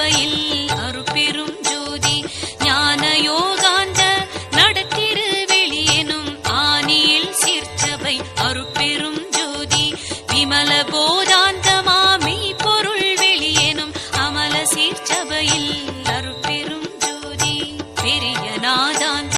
கிருபையில் அருப்பெரும் ஜோதி ஞான யோகாந்த நடத்திரு வெளியெனும் ஆனியில் சீர்ச்சபை அருப்பெரும் ஜோதி விமல போதாந்தமாமை பொருள் வெளியெனும் அமல சீர்ச்சபையில்